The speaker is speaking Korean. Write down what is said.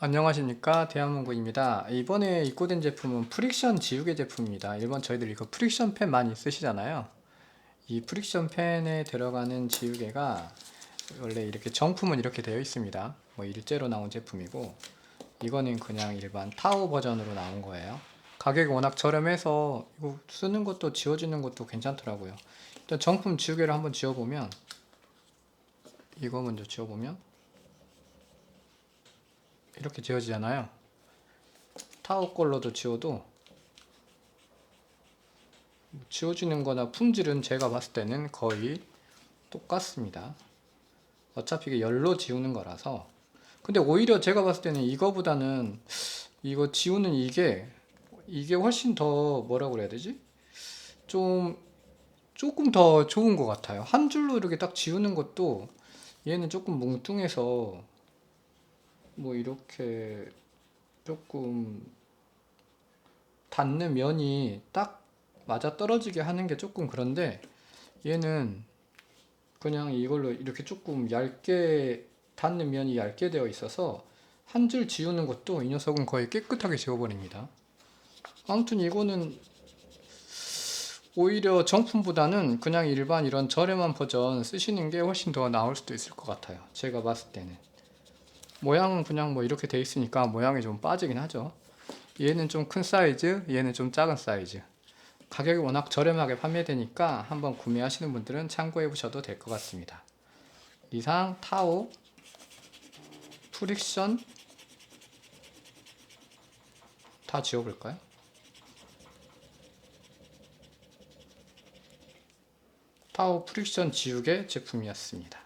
안녕하십니까. 대한문구입니다. 이번에 입고된 제품은 프릭션 지우개 제품입니다. 일본 저희들 이거 프릭션 펜 많이 쓰시잖아요. 이 프릭션 펜에 들어가는 지우개가 원래 이렇게 정품은 이렇게 되어 있습니다. 뭐 일제로 나온 제품이고 이거는 그냥 일반 타오 버전으로 나온 거예요. 가격이 워낙 저렴해서 이거 쓰는 것도 지워지는 것도 괜찮더라고요. 일단 정품 지우개를 한번 지워보면 이거 먼저 지워보면 이렇게 지워지잖아요. 타오 걸로도 지워도 지워지는 거나 품질은 제가 봤을 때는 거의 똑같습니다. 어차피 이게 열로 지우는 거라서. 근데 오히려 제가 봤을 때는 이거보다는 이거 지우는 이게 이게 훨씬 더 뭐라고 그래야 되지? 좀 조금 더 좋은 것 같아요. 한 줄로 이렇게 딱 지우는 것도 얘는 조금 뭉뚱해서 뭐 이렇게 조금 닿는 면이 딱 맞아 떨어지게 하는 게 조금 그런데 얘는 그냥 이걸로 이렇게 조금 얇게 닿는 면이 얇게 되어 있어서 한 줄 지우는 것도 이 녀석은 거의 깨끗하게 지워버립니다. 아무튼 이거는 오히려 정품보다는 그냥 일반 이런 저렴한 버전 쓰시는 게 훨씬 더 나을 수도 있을 것 같아요. 제가 봤을 때는. 모양은 그냥 뭐 이렇게 돼 있으니까 모양이 좀 빠지긴 하죠. 얘는 좀 큰 사이즈, 얘는 좀 작은 사이즈. 가격이 워낙 저렴하게 판매되니까 한번 구매하시는 분들은 참고해 보셔도 될 것 같습니다. 이상 타오 프릭션 다 지워볼까요? 타오 프릭션 지우개 제품이었습니다.